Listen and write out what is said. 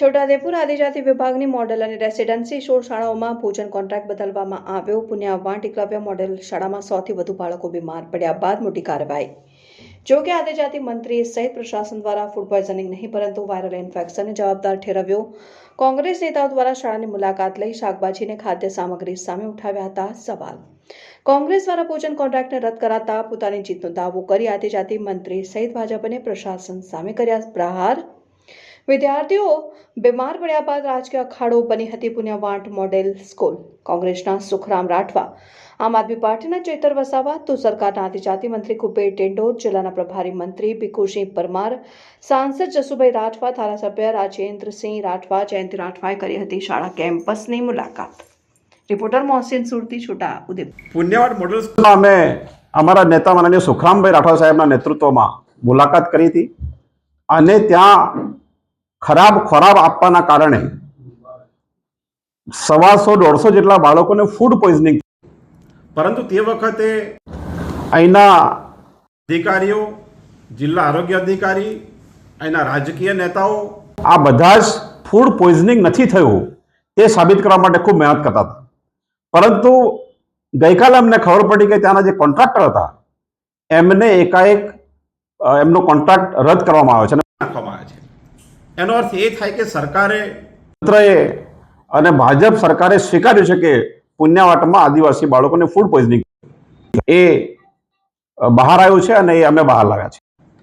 છોટાઉદેપુર આદિજાતિ વિભાગની મોડલ અને રેસિડેન્સી શોર શાળાઓમાં ભોજન કોન્ટ્રાક્ટ બદલવામાં આવ્યો. પુણ્યાવાન એકલવ્ય મોડેલ શાળામાં સૌથી વધુ બાળકો બીમાર પડ્યા બાદ મોટી કાર્યવાહી. જો કે આદિજાતિ મંત્રી સહિત પ્રશાસન દ્વારા ફૂડ પોઈઝનિંગ નહીં, પરંતુ વાયરલ ઇન્ફેક્શનને જવાબદાર ઠેરવ્યો. કોંગ્રેસ નેતાઓ દ્વારા શાળાની મુલાકાત લઈ શાકભાજીને ખાદ્ય સામગ્રી સામે ઉઠાવ્યા હતા સવાલ. કોંગ્રેસ દ્વારા ભોજન કોન્ટ્રાક્ટને રદ કરાતા પોતાની જીતનો દાવો કરી આદિજાતિ મંત્રી સહિત ભાજપ અને પ્રશાસન સામે કર્યા પ્રહાર. વિદ્યાર્થીઓ બીમાર પડ્યા બાદ રાજકીય અખાડો બની હતી પુણ્યવાંટ મોડેલ સ્કૂલ. કોંગ્રેસના સુખરામ રાઠવા આમ આદમી પાર્ટીના ચેતર વસાવા તો સરકારના આદિજાતિ મંત્રી કુબેર ટેંડોર જિલ્લાના પ્રભારી મંત્રી ભીખુસિંહ પરમાર સાંસદ જસુભાઈ રાઠવા ધારાસભ્ય રાજેન્દ્રસિંહ રાઠવા જયંતિ રાઠવાએ કરી હતી શાળા કેમ્પસની મુલાકાત. રિપોર્ટર મોહસિન સુરતી છોટા ઉદેપુર. પુણ્યવાડ મોડલમાં અમે અમારા નેતા માનનીય સુખરામભાઈ રાઠવા સાહેબના નેતૃત્વમાં મુલાકાત કરી હતી. અને ત્યાં ખરાબ ખોરાક આપવાના કારણે સવાસો દોઢસો જેટલા બાળકોને ફૂડ પોઈઝનિંગ પરંતુ તે વખતે અહીંના અધિકારીઓ જિલ્લા આરોગ્ય અધિકારી અહીંના રાજકીય નેતાઓ આ બધા જ ફૂડ પોઈઝનિંગ નથી થયું. તે સાબિત કરવા માટે ખૂબ મહેનત કરતા હતા. પરંતુ ગઈકાલે અમને ખબર પડી કે ત્યાંના જે કોન્ટ્રાક્ટર હતા એમને એકાએક એમનો કોન્ટ્રાક્ટ રદ કરવામાં આવ્યો છે અને નાખવામાં આવે છે એનો અર્થ એ થાય કે સરકારે તંત્રએ અને ભાજપ સરકારે સ્વીકાર્યું છે કે પુણ્યવાટમાં આદિવાસી બાળકોને ફૂડ પોઈઝનિંગ એ બહાર આવ્યું છે અને એ અમે બહાર લાવ્યા છે